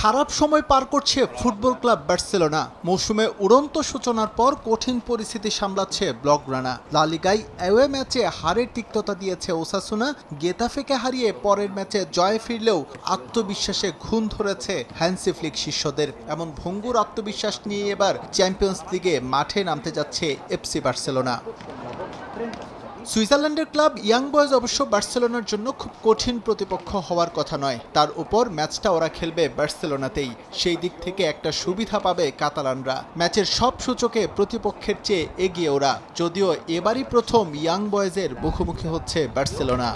খারাপ সময় পার করছে ফুটবল ক্লাব বার্সেলোনা। মৌসুমে উড়ন্ত সূচনার পর কঠিন পরিস্থিতি সামলাচ্ছে ব্লগরানা লালিগাই অ্যাওয়ে ম্যাচে হারের তিক্ততা দিয়েছে ওসাসুনা। গেতাফেকে হারিয়ে পরের ম্যাচে জয়ে ফিরলেও আত্মবিশ্বাসে ঘুণ ধরেছে হ্যান্সি ফ্লিক শিষ্যদের। এমন ভঙ্গুর আত্মবিশ্বাস নিয়ে এবার চ্যাম্পিয়ন্স লিগে মাঠে নামতে যাচ্ছে এফসি বার্সেলোনা। সুইজারল্যান্ডের ক্লাব ইয়াং বয়েজ অবশ্য বার্সেলোনার জন্য খুব কঠিন প্রতিপক্ষ হওয়ার কথা নয়। তার উপর ম্যাচটা ওরা খেলবে বার্সেলোনাতেই। সেই দিক থেকে একটা সুবিধা পাবে কাতালানরা। ম্যাচের সব সূচকে প্রতিপক্ষের চেয়ে এগিয়ে ওরা। যদিও এবারই প্রথম ইয়াং বয়েজের মুখোমুখি হচ্ছে বার্সেলোনা।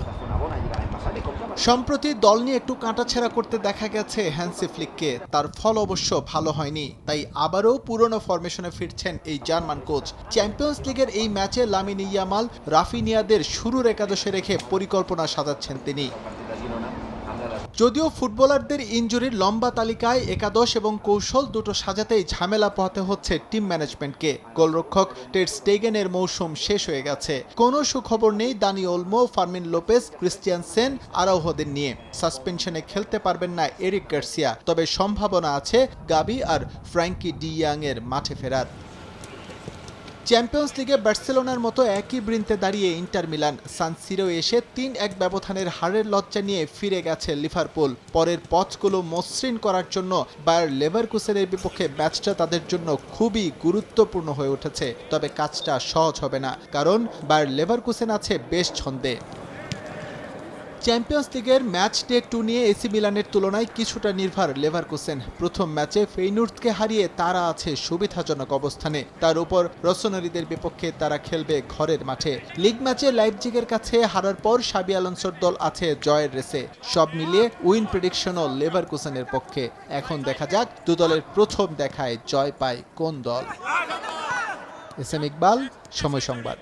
সম্প্রতি দল নিয়ে একটু কাঁটাছেড়া করতে দেখা গেছে হ্যান্সি ফ্লিককে। তার ফল অবশ্য ভালো হয়নি, তাই আবারও পুরনো ফরমেশনে ফিরছেন এই জার্মান কোচ। চ্যাম্পিয়ন্স লিগের এই ম্যাচে লামিন ইয়ামাল, রাফিনিয়াদের শুরুর একাদশে রেখে পরিকল্পনা সাজাচ্ছেন তিনি। যদিও ফুটবলারদের ইনজুরির লম্বা তালিকায় একাদশ এবং কৌশল দুটো সাজাতেই ঝামেলা পোহাতে হচ্ছে টিম ম্যানেজমেন্টকে। গোলরক্ষক টেড স্টেগেনের মৌসুম শেষ হয়ে গেছে। কোনো সুখবর নেই Dani Olmo, Fermin Lopez Christensen, আরাউহদের নিয়ে। সাসপেনশনে খেলতে পারবেন না এরিক গার্সিয়া। তবে সম্ভাবনা আছে গাবি আর ফ্র্যাঙ্কি ডিয়াং এর মাঠে ফেরার। চ্যাম্পিয়ন্স লিগে বার্সেলোনার মতো একই বৃন্তে দাঁড়িয়ে ইন্টার মিলান। সানসিরো এসে তিন এক ব্যবধানের হারের লজ্জা নিয়ে ফিরে গেছে লিভারপুল। পরের পথগুলো মসৃণ করার জন্য বায়ার লেভারকুসেনের বিপক্ষে ম্যাচটা তাদের জন্য খুবই গুরুত্বপূর্ণ হয়ে উঠেছে। তবে কাজটা সহজ হবে না, কারণ বায়ার লেভারকুসেন আছে বেশ ছন্দে। চ্যাম্পিয়ন্স লিগের ম্যাচ ডে টু নিয়ে এসি মিলানের তুলনায় কিছুটা নির্ভর লেভারকুসেন। প্রথম ম্যাচে ফেইনুর্থকে হারিয়ে তারা আছে সুবিধাজনক অবস্থানে। তার উপর রসনারিদের বিপক্ষে তারা খেলবে ঘরের মাঠে। লিগ ম্যাচে লাইপজিগের কাছে হারার পর সাবি আলোনসোর দল আছে জয়ের রেসে। সব মিলিয়ে উইন প্রেডিকশনও লেভারকুসেনের পক্ষে। এখন দেখা যাক দু দলের প্রথম দেখায় জয় পায় কোন দল। এস এম ইকবাল, সময় সংবাদ।